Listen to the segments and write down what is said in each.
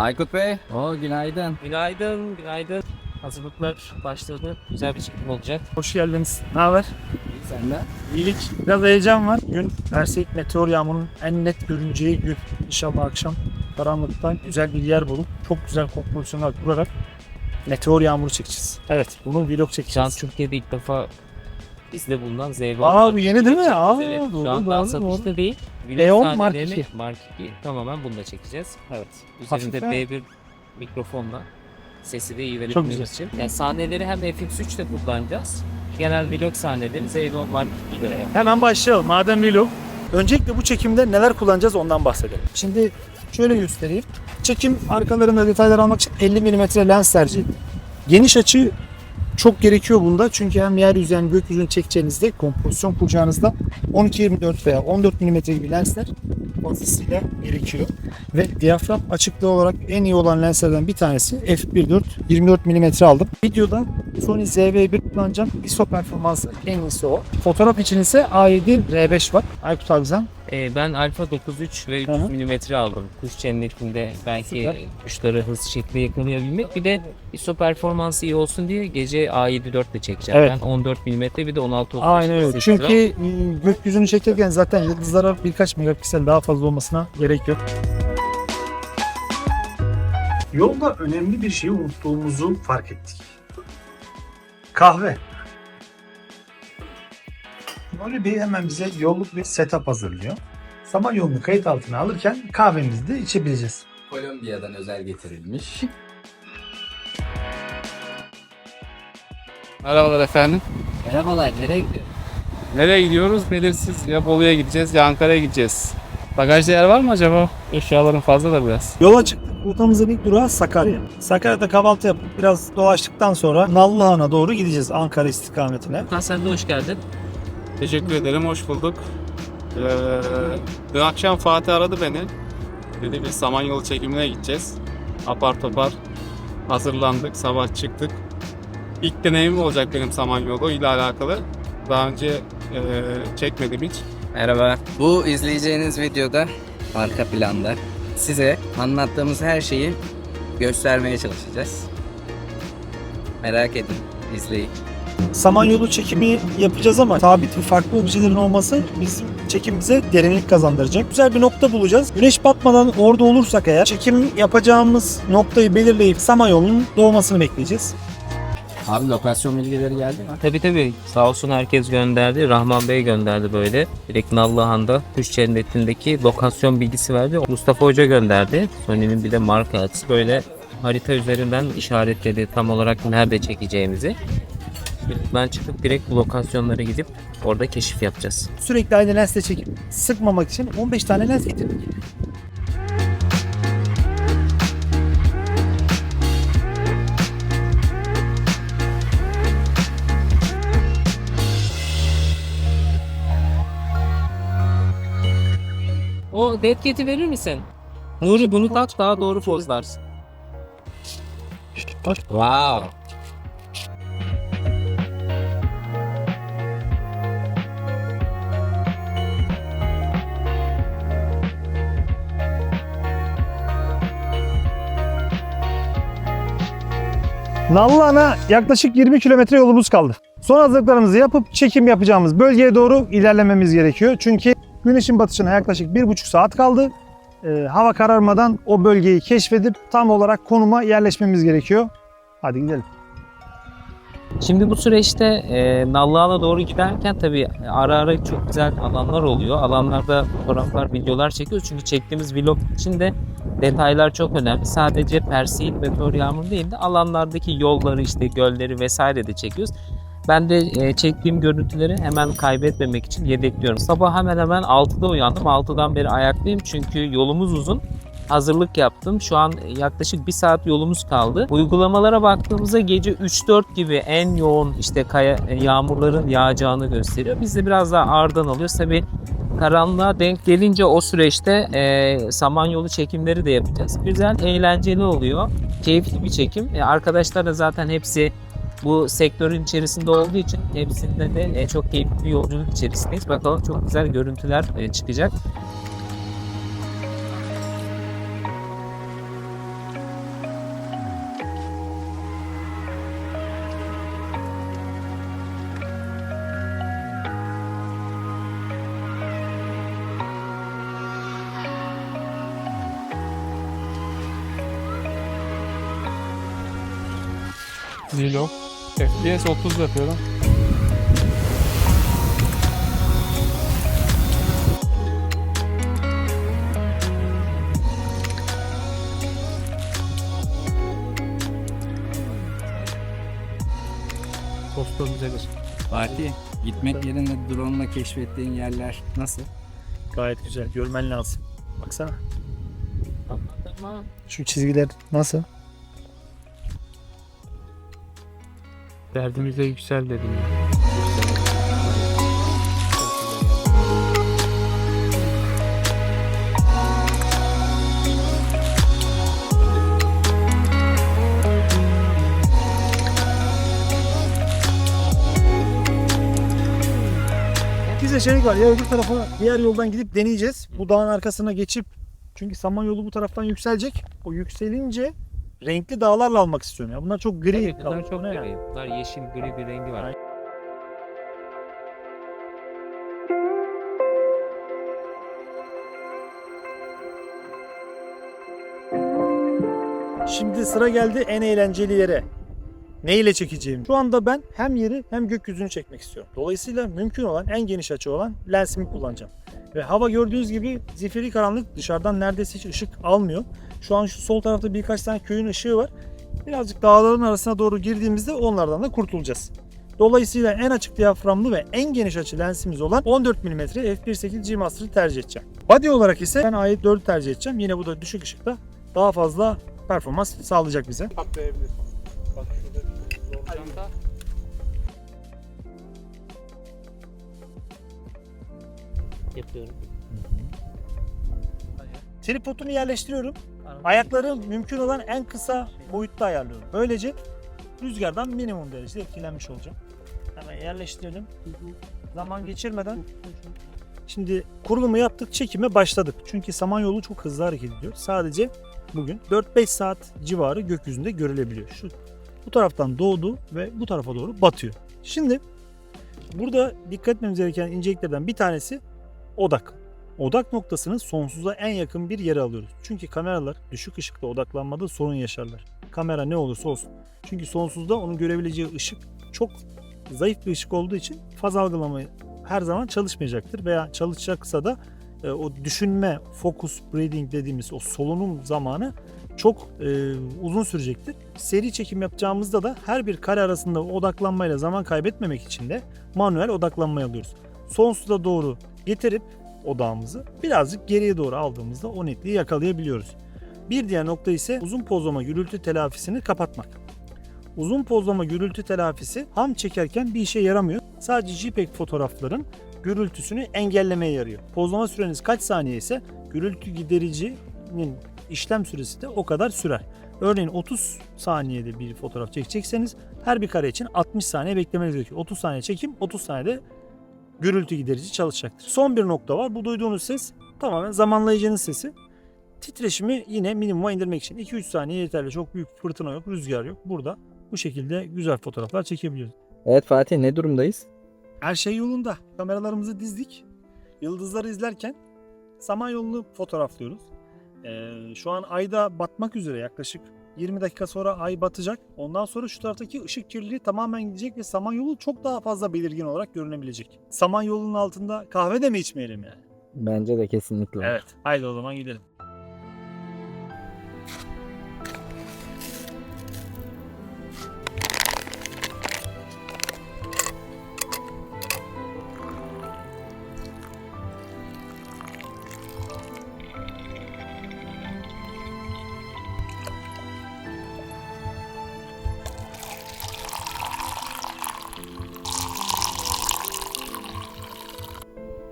Aykut Bey, o günaydın. Günaydın, günaydın. Hazırlıklar başladı. Güzel bir çekim olacak. Hoş geldiniz. Ne haber? İyi sen de. İyilik. Biraz heyecan var. Gün Persik meteor yağmurunun en net görüneceği gün. İnşallah akşam karanlıktan güzel bir yer bulup çok güzel kompozisyonlar kurarak meteor yağmuru çekeceğiz. Evet, bunu vlog Şu an çekeceğiz. Türkiye'de ilk defa bizde bulunan Z1. Aa bu yeni değil mi? Aa Evet, doğru şu an doğru. satışta değil. Leon Mark sahnelerini- 2. Mark 2. Tamamen bununla çekeceğiz. Evet. Üzerinde Hafif B1 mikrofonla sesi de iyi verebilmemiz için. Yani sahneleri hem FX3 de kullanacağız. Genel vlog sahneleri Z1 Mark 2 ile Hemen başlayalım. Madem vlog. Öncelikle bu çekimde neler kullanacağız ondan bahsedelim. Şimdi şöyle göstereyim. Çekim arkalarında detaylar almak için 50 mm lens tercih. Geniş açı çok gerekiyor bunda. Çünkü hem yeryüzü hem gökyüzünü çekeceğinizde kompozisyon kuracağınızda 12-24 veya 14 mm gibi lensler fazlasıyla gerekiyor. Ve diyafram açıklığı olarak en iyi olan lenslerden bir tanesi f1.4 24 mm aldım. Videoda Sony ZV-1 kullanacağım. ISO performansı en iyisi o. Fotoğraf için ise A7 R5 var. Aykut Akzan. Ee, ben Alfa 93 ve Hı hı. 300 mm aldım. Kuş cennetinde belki Süper. kuşları hız şekli yakalayabilmek. Bir de ISO performansı iyi olsun diye gece A74 ile çekeceğim. Evet. Ben 14 mm bir de 16 35 Aynen öyle. Çünkü gökyüzünü çekirken zaten yıldızlara birkaç megapiksel daha fazla olmasına gerek yok. Yolda önemli bir şeyi unuttuğumuzu fark ettik. Kahve. Nuri Bey hemen bize yolluk bir setup hazırlıyor. Samanyolu'nu kayıt altına alırken kahvemizi de içebileceğiz. Kolombiya'dan özel getirilmiş. Merhabalar efendim. Merhabalar, nereye gidiyor? Nereye gidiyoruz? Belirsiz. Ya Bolu'ya gideceğiz ya Ankara'ya gideceğiz. Bagajda yer var mı acaba? Eşyaların fazla da biraz. Yola çıktık. Rotamızın ilk durağı Sakarya. Sakarya'da kahvaltı yapıp biraz dolaştıktan sonra Nallıhan'a doğru gideceğiz Ankara istikametine. De hoş geldin. Teşekkür ederim. Hoş bulduk. Ee, dün akşam Fatih aradı beni. Dedi biz Samanyolu çekimine gideceğiz. Apar topar hazırlandık. Sabah çıktık. İlk deneyimim olacak benim Samanyolu ile alakalı. Daha önce e, çekmedim hiç. Merhaba. Bu izleyeceğiniz videoda arka planda size anlattığımız her şeyi göstermeye çalışacağız. Merak edin, izleyin. Samanyolu çekimi yapacağız ama sabit ve farklı objelerin olması bizim çekimimize derinlik kazandıracak. Güzel bir nokta bulacağız. Güneş batmadan orada olursak eğer çekim yapacağımız noktayı belirleyip Samanyolu'nun doğmasını bekleyeceğiz. Abi lokasyon bilgileri geldi mi? Tabii tabii. Sağ olsun herkes gönderdi. Rahman Bey gönderdi böyle. Direkt Nallıhan'da Kuş Cenneti'ndeki lokasyon bilgisi verdi. Mustafa Hoca gönderdi. Sony'nin bir de marka. Böyle harita üzerinden işaretledi tam olarak nerede çekeceğimizi. Ben çıkıp direkt bu lokasyonlara gidip orada keşif yapacağız. Sürekli aynı lensle çekip sıkmamak için 15 tane lens getirdik. O dead cat'i verir misin? Nuri bunu tak daha doğru pozlarsın. Wow. Nallıhan'a yaklaşık 20 kilometre yolumuz kaldı. Son hazırlıklarımızı yapıp çekim yapacağımız bölgeye doğru ilerlememiz gerekiyor. Çünkü güneşin batışına yaklaşık 1,5 saat kaldı. Ee, hava kararmadan o bölgeyi keşfedip tam olarak konuma yerleşmemiz gerekiyor. Hadi gidelim. Şimdi bu süreçte e, Nallıhan'a doğru giderken tabii ara ara çok güzel alanlar oluyor. Alanlarda fotoğraflar, videolar çekiyoruz. Çünkü çektiğimiz vlog için de detaylar çok önemli. Sadece Perseid meteor yağmur değil de alanlardaki yolları işte gölleri vesaire de çekiyoruz. Ben de e, çektiğim görüntüleri hemen kaybetmemek için yedekliyorum. Sabah hemen hemen 6'da uyandım. 6'dan beri ayaktayım çünkü yolumuz uzun hazırlık yaptım. Şu an yaklaşık bir saat yolumuz kaldı. Uygulamalara baktığımızda gece 3-4 gibi en yoğun işte kaya, yağmurların yağacağını gösteriyor. Biz de biraz daha ağırdan alıyoruz. Tabi karanlığa denk gelince o süreçte e, samanyolu çekimleri de yapacağız. Güzel, eğlenceli oluyor. Keyifli bir çekim. E, arkadaşlar da zaten hepsi bu sektörün içerisinde olduğu için hepsinde de e, çok keyifli bir yolculuk içerisindeyiz. Bakalım çok güzel görüntüler e, çıkacak. Vlog. FPS 30 yapıyorum. Posta güzelir. Fatih, gitmek yerine drone ile keşfettiğin yerler nasıl? Gayet güzel. Görmen lazım. Baksana. Şu çizgiler nasıl? Derdimize yüksel dedim. Bir seçenek var. Ya öbür tarafa diğer yoldan gidip deneyeceğiz. Bu dağın arkasına geçip çünkü Samanyolu bu taraftan yükselecek. O yükselince renkli dağlarla almak istiyorum ya. Bunlar çok gri. Evet, bunlar çok gri. Bunlar yeşil gri bir rengi var. Şimdi sıra geldi en eğlenceli yere. Ne ile çekeceğim? Şu anda ben hem yeri hem gökyüzünü çekmek istiyorum. Dolayısıyla mümkün olan en geniş açı olan lensimi kullanacağım. Ve hava gördüğünüz gibi zifiri karanlık dışarıdan neredeyse hiç ışık almıyor. Şu an şu sol tarafta birkaç tane köyün ışığı var. Birazcık dağların arasına doğru girdiğimizde onlardan da kurtulacağız. Dolayısıyla en açık diyaframlı ve en geniş açı lensimiz olan 14 mm f1.8 G Master'ı tercih edeceğim. Body olarak ise ben A7 tercih edeceğim. Yine bu da düşük ışıkta daha fazla performans sağlayacak bize. Patlayabilir. Bak şurada çanta. Yapıyorum. Tripodunu yerleştiriyorum. Ayakları mümkün olan en kısa boyutta ayarlıyorum. Böylece rüzgardan minimum derecede etkilenmiş olacağım. Hemen yerleştirdim. Zaman geçirmeden Şimdi kurulumu yaptık, çekime başladık. Çünkü Samanyolu çok hızlı hareket ediyor. Sadece bugün 4-5 saat civarı gökyüzünde görülebiliyor. Şu bu taraftan doğdu ve bu tarafa doğru batıyor. Şimdi burada dikkat etmemiz gereken inceliklerden bir tanesi odak. Odak noktasını sonsuza en yakın bir yere alıyoruz. Çünkü kameralar düşük ışıkta odaklanmada sorun yaşarlar. Kamera ne olursa olsun. Çünkü sonsuzda onun görebileceği ışık çok zayıf bir ışık olduğu için faz algılama her zaman çalışmayacaktır veya çalışacaksa da e, o düşünme, focus breathing dediğimiz o solunum zamanı çok e, uzun sürecektir. Seri çekim yapacağımızda da her bir kare arasında odaklanmayla zaman kaybetmemek için de manuel odaklanmayı alıyoruz. Sonsuza doğru getirip odağımızı birazcık geriye doğru aldığımızda o netliği yakalayabiliyoruz. Bir diğer nokta ise uzun pozlama gürültü telafisini kapatmak. Uzun pozlama gürültü telafisi ham çekerken bir işe yaramıyor. Sadece JPEG fotoğrafların gürültüsünü engellemeye yarıyor. Pozlama süreniz kaç saniye ise gürültü gidericinin işlem süresi de o kadar sürer. Örneğin 30 saniyede bir fotoğraf çekecekseniz her bir kare için 60 saniye beklemeniz gerekiyor. 30 saniye çekim, 30 saniyede gürültü giderici çalışacaktır. Son bir nokta var. Bu duyduğunuz ses tamamen zamanlayıcının sesi. Titreşimi yine minimuma indirmek için 2-3 saniye yeterli. Çok büyük fırtına yok, rüzgar yok. Burada bu şekilde güzel fotoğraflar çekebiliyoruz. Evet Fatih ne durumdayız? Her şey yolunda. Kameralarımızı dizdik. Yıldızları izlerken Samanyolu'nu fotoğraflıyoruz. Ee, şu an ayda batmak üzere yaklaşık 20 dakika sonra ay batacak. Ondan sonra şu taraftaki ışık kirliliği tamamen gidecek ve Samanyolu çok daha fazla belirgin olarak görünebilecek. Samanyolu'nun altında kahve de mi içmeyelim yani? Bence de kesinlikle. Evet. Haydi o zaman gidelim.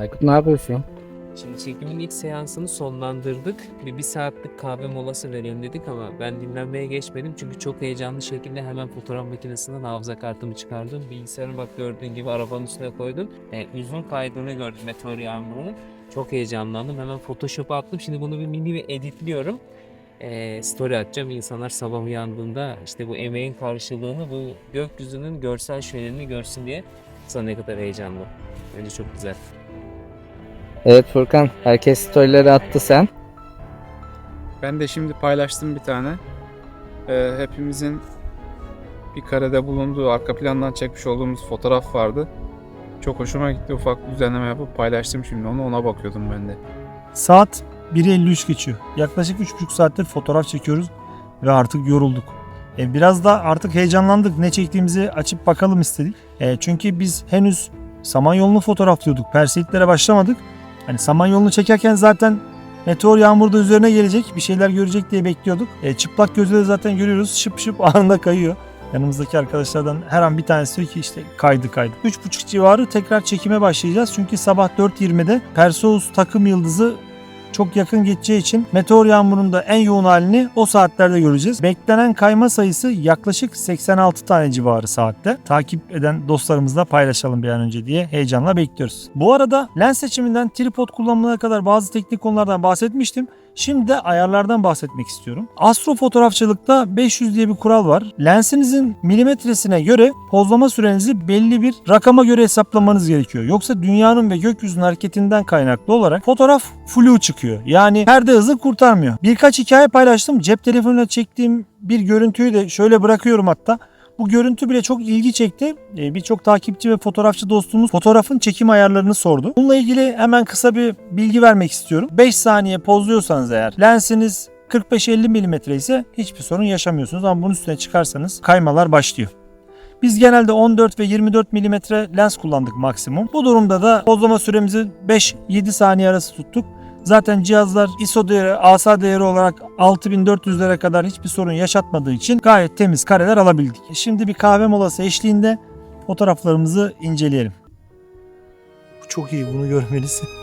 Aykut ne yapıyorsun? Şimdi çekimin ilk seansını sonlandırdık. Bir, bir saatlik kahve molası verelim dedik ama ben dinlenmeye geçmedim. Çünkü çok heyecanlı şekilde hemen fotoğraf makinesinden hafıza kartımı çıkardım. Bilgisayarı bak gördüğün gibi arabanın üstüne koydum. Yani uzun kaydını gördüm meteor yağmurunun. Çok heyecanlandım. Hemen Photoshop'a attım. Şimdi bunu bir mini bir editliyorum. Ee, story atacağım. İnsanlar sabah uyandığında işte bu emeğin karşılığını, bu gökyüzünün görsel şölenini görsün diye. Sana ne kadar heyecanlı. Bence çok güzel. Evet Furkan herkes storyleri attı sen. Ben de şimdi paylaştım bir tane. Ee, hepimizin bir karede bulunduğu arka plandan çekmiş olduğumuz fotoğraf vardı. Çok hoşuma gitti. Ufak bir düzenleme yapıp paylaştım şimdi onu. Ona bakıyordum ben de. Saat 1.53 geçiyor. Yaklaşık 3,5 saattir fotoğraf çekiyoruz ve artık yorulduk. E, biraz da artık heyecanlandık. Ne çektiğimizi açıp bakalım istedik. E, çünkü biz henüz Samanyolu'nu fotoğraflıyorduk. Perseitlere başlamadık. Hani Samanyolu'nu çekerken zaten meteor yağmur da üzerine gelecek. Bir şeyler görecek diye bekliyorduk. E, çıplak gözle zaten görüyoruz. Şıp şıp anında kayıyor. Yanımızdaki arkadaşlardan her an bir tanesi diyor ki işte kaydı kaydı. 3.30 civarı tekrar çekime başlayacağız. Çünkü sabah 4.20'de Perseus takım yıldızı çok yakın geçeceği için meteor yağmurunun da en yoğun halini o saatlerde göreceğiz. Beklenen kayma sayısı yaklaşık 86 tane civarı saatte. Takip eden dostlarımızla paylaşalım bir an önce diye heyecanla bekliyoruz. Bu arada lens seçiminden tripod kullanımına kadar bazı teknik konulardan bahsetmiştim. Şimdi de ayarlardan bahsetmek istiyorum. Astro fotoğrafçılıkta 500 diye bir kural var. Lensinizin milimetresine göre pozlama sürenizi belli bir rakama göre hesaplamanız gerekiyor. Yoksa dünyanın ve gökyüzünün hareketinden kaynaklı olarak fotoğraf flu çıkıyor. Yani perde hızı kurtarmıyor. Birkaç hikaye paylaştım. Cep telefonuyla çektiğim bir görüntüyü de şöyle bırakıyorum hatta. Bu görüntü bile çok ilgi çekti. Ee, Birçok takipçi ve fotoğrafçı dostumuz fotoğrafın çekim ayarlarını sordu. Bununla ilgili hemen kısa bir bilgi vermek istiyorum. 5 saniye pozluyorsanız eğer lensiniz 45-50 mm ise hiçbir sorun yaşamıyorsunuz ama bunun üstüne çıkarsanız kaymalar başlıyor. Biz genelde 14 ve 24 mm lens kullandık maksimum. Bu durumda da pozlama süremizi 5-7 saniye arası tuttuk. Zaten cihazlar ISO değeri, ASA değeri olarak 6400'lere kadar hiçbir sorun yaşatmadığı için gayet temiz kareler alabildik. Şimdi bir kahve molası eşliğinde fotoğraflarımızı inceleyelim. Bu çok iyi bunu görmelisin.